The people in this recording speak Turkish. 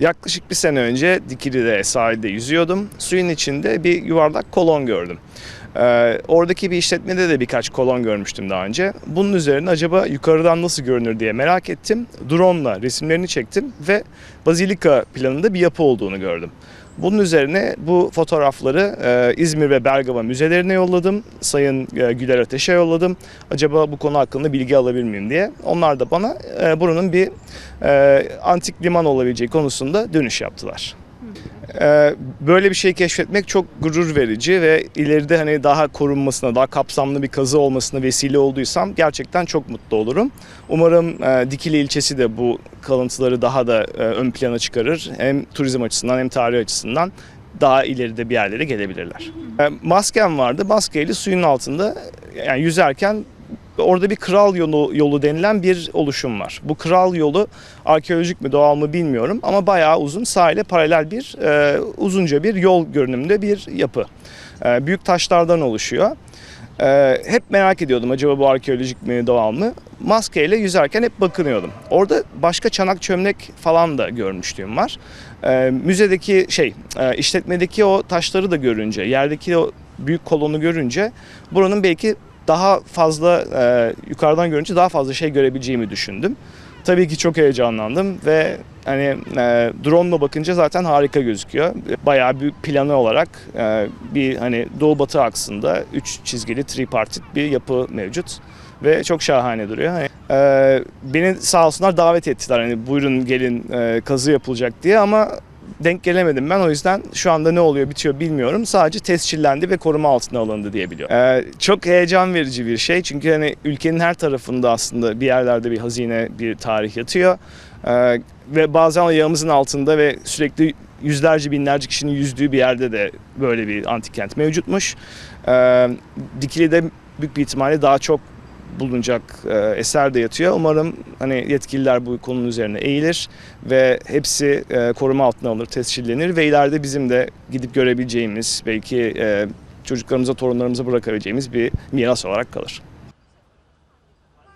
Yaklaşık bir sene önce Dikili'de sahilde yüzüyordum. Suyun içinde bir yuvarlak kolon gördüm. Ee, oradaki bir işletmede de birkaç kolon görmüştüm daha önce. Bunun üzerine acaba yukarıdan nasıl görünür diye merak ettim. Drone'la resimlerini çektim ve Bazilika planında bir yapı olduğunu gördüm. Bunun üzerine bu fotoğrafları e, İzmir ve Bergama müzelerine yolladım. Sayın e, Güler Ateş'e yolladım. Acaba bu konu hakkında bilgi alabilir miyim diye. Onlar da bana e, buranın bir e, antik liman olabileceği konusunda dönüş yaptılar. E, böyle bir şey keşfetmek çok gurur verici ve ileride hani daha korunmasına, daha kapsamlı bir kazı olmasına vesile olduysam gerçekten çok mutlu olurum. Umarım e, Dikili ilçesi de bu kalıntıları daha da e, ön plana çıkarır. Hem turizm açısından hem tarih açısından daha ileride bir yerlere gelebilirler. E, maskem vardı. Maskeyle suyun altında yani yüzerken orada bir kral yolu, yolu denilen bir oluşum var. Bu kral yolu arkeolojik mi doğal mı bilmiyorum ama bayağı uzun sahile paralel bir e, uzunca bir yol görünümünde bir yapı. E, büyük taşlardan oluşuyor. E, hep merak ediyordum acaba bu arkeolojik mi doğal mı? Maskeyle yüzerken hep bakınıyordum. Orada başka çanak çömlek falan da görmüşlüğüm var. E, müzedeki şey e, işletmedeki o taşları da görünce yerdeki o büyük kolonu görünce buranın belki daha fazla e, yukarıdan görünce daha fazla şey görebileceğimi düşündüm. Tabii ki çok heyecanlandım ve hani e, drone'la bakınca zaten harika gözüküyor. Bayağı bir planı olarak e, bir hani doğu batı aksında üç çizgili tripartit bir yapı mevcut ve çok şahane duruyor. Hani, e, beni sağ olsunlar davet ettiler hani buyurun gelin e, kazı yapılacak diye ama denk gelemedim ben o yüzden şu anda ne oluyor bitiyor bilmiyorum. Sadece tescillendi ve koruma altına alındı diye biliyorum. Ee, çok heyecan verici bir şey çünkü hani ülkenin her tarafında aslında bir yerlerde bir hazine, bir tarih yatıyor. Ee, ve bazen ayağımızın altında ve sürekli yüzlerce binlerce kişinin yüzdüğü bir yerde de böyle bir antik kent mevcutmuş. Ee, Dikili'de büyük bir ihtimalle daha çok bulunacak e, eser de yatıyor. Umarım hani yetkililer bu konunun üzerine eğilir ve hepsi e, koruma altına alınır, tescillenir ve ileride bizim de gidip görebileceğimiz, belki e, çocuklarımıza, torunlarımıza bırakabileceğimiz bir miras olarak kalır.